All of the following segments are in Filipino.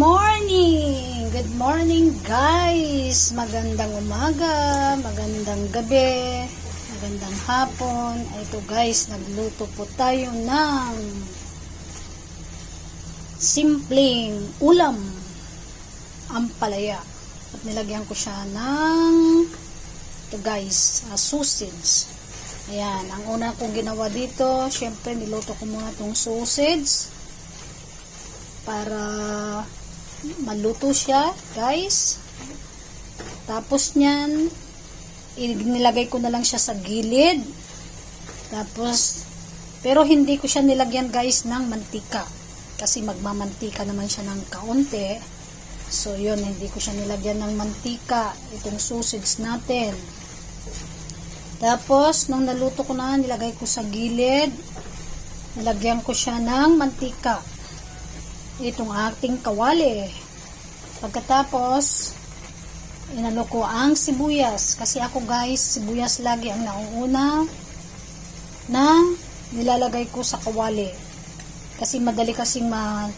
morning! Good morning guys! Magandang umaga, magandang gabi, magandang hapon. Ito guys, nagluto po tayo ng simpleng ulam ampalaya. At nilagyan ko siya ng ito guys, uh, sausage. Ayan, ang una kong ginawa dito, syempre niluto ko muna itong sausage para maluto siya, guys. Tapos niyan, nilagay ko na lang siya sa gilid. Tapos, pero hindi ko siya nilagyan, guys, ng mantika. Kasi magmamantika naman siya ng kaunti. So, yun, hindi ko siya nilagyan ng mantika. Itong sausage natin. Tapos, nung naluto ko na, nilagay ko sa gilid. Nilagyan ko siya ng mantika itong ating kawali. Pagkatapos, inano ko ang sibuyas. Kasi ako guys, sibuyas lagi ang nauuna na nilalagay ko sa kawali. Kasi madali kasing ma,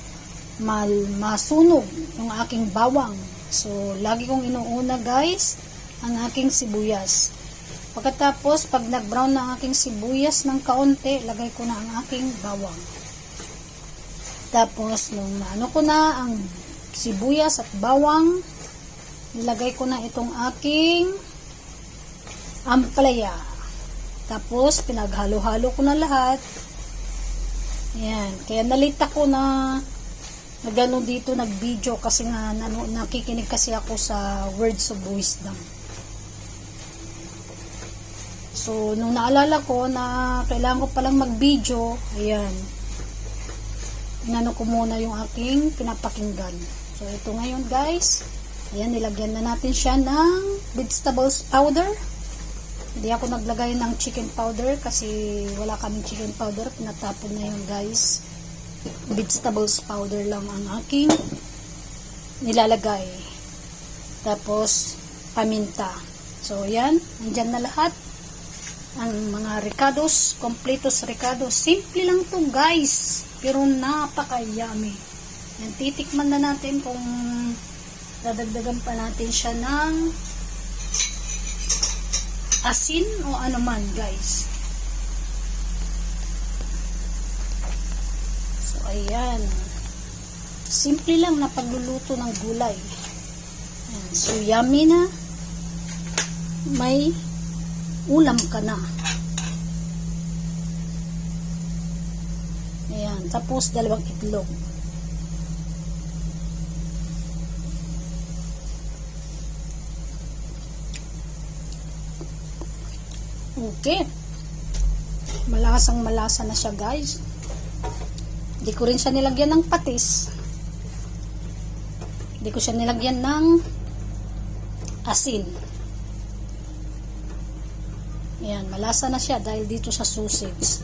mal, masunog yung aking bawang. So, lagi kong inuuna guys ang aking sibuyas. Pagkatapos, pag nag-brown na ang aking sibuyas ng kaunti, lagay ko na ang aking bawang. Tapos, nung ano ko na ang sibuyas at bawang, nilagay ko na itong aking ampalaya. Tapos, pinaghalo-halo ko na lahat. Yan. Kaya nalita ko na nagano dito nag-video kasi nga nano, nakikinig kasi ako sa words of wisdom. So, nung naalala ko na kailangan ko palang mag-video, ayan, inano ko muna yung aking pinapakinggan. So, ito ngayon guys. Ayan, nilagyan na natin siya ng vegetables powder. Hindi ako naglagay ng chicken powder kasi wala kaming chicken powder. Pinatapon na yun guys. Vegetables powder lang ang aking nilalagay. Tapos, paminta. So, yan. Nandyan na lahat. Ang mga ricados, completos ricados. Simple lang to guys. Pero napaka-yummy. Yan, titikman na natin kung dadagdagan pa natin siya ng asin o ano man, guys. So, ayan. Simple lang na pagluluto ng gulay. Ayan, so, yummy na. May ulam ka na. Ayan. Tapos, dalawang itlog. Okay. Malasang malasa na siya, guys. Hindi ko rin siya nilagyan ng patis. Hindi ko siya nilagyan ng asin. Ayan, malasa na siya dahil dito sa sausage.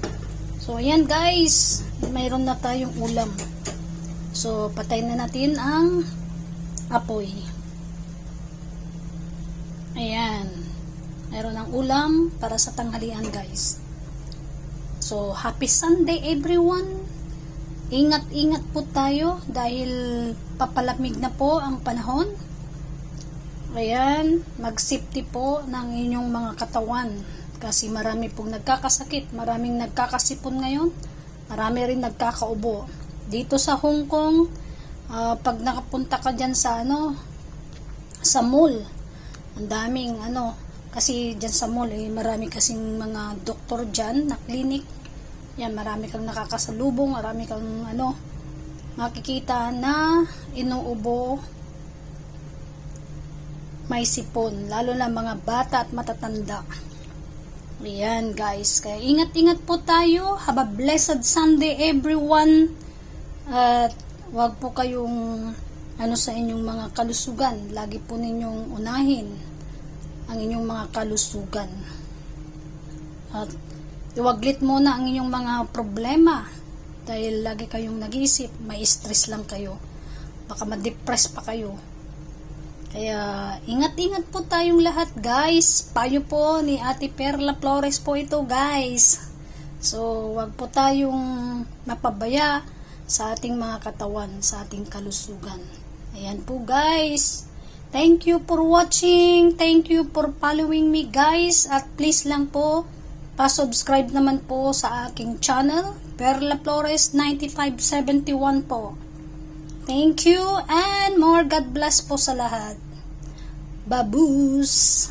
So, ayan guys. Mayroon na tayong ulam. So, patayin na natin ang apoy. Ayan. Mayroon ng ulam para sa tanghalian guys. So, happy Sunday everyone. Ingat-ingat po tayo dahil papalamig na po ang panahon. Ayan, mag-safety po ng inyong mga katawan kasi marami pong nagkakasakit, maraming nagkakasipon ngayon, marami rin nagkakaubo. Dito sa Hong Kong, uh, pag nakapunta ka dyan sa ano, sa mall, ang daming ano, kasi dyan sa mall, eh, marami kasing mga doktor dyan na clinic. Yan, marami kang nakakasalubong, marami kang ano, makikita na inuubo may sipon, lalo na mga bata at matatanda. Ayan guys, kaya ingat-ingat po tayo. Have a blessed Sunday everyone. At wag po kayong ano sa inyong mga kalusugan. Lagi po ninyong unahin ang inyong mga kalusugan. At iwaglit muna ang inyong mga problema dahil lagi kayong nag-iisip, may stress lang kayo. Baka ma-depress pa kayo. Kaya, ingat-ingat po tayong lahat, guys. Payo po ni Ate Perla Flores po ito, guys. So, wag po tayong mapabaya sa ating mga katawan, sa ating kalusugan. Ayan po guys. Thank you for watching. Thank you for following me guys. At please lang po, pa-subscribe naman po sa aking channel. Perla Flores 9571 po. Thank you and more God bless po sa lahat. Baboos!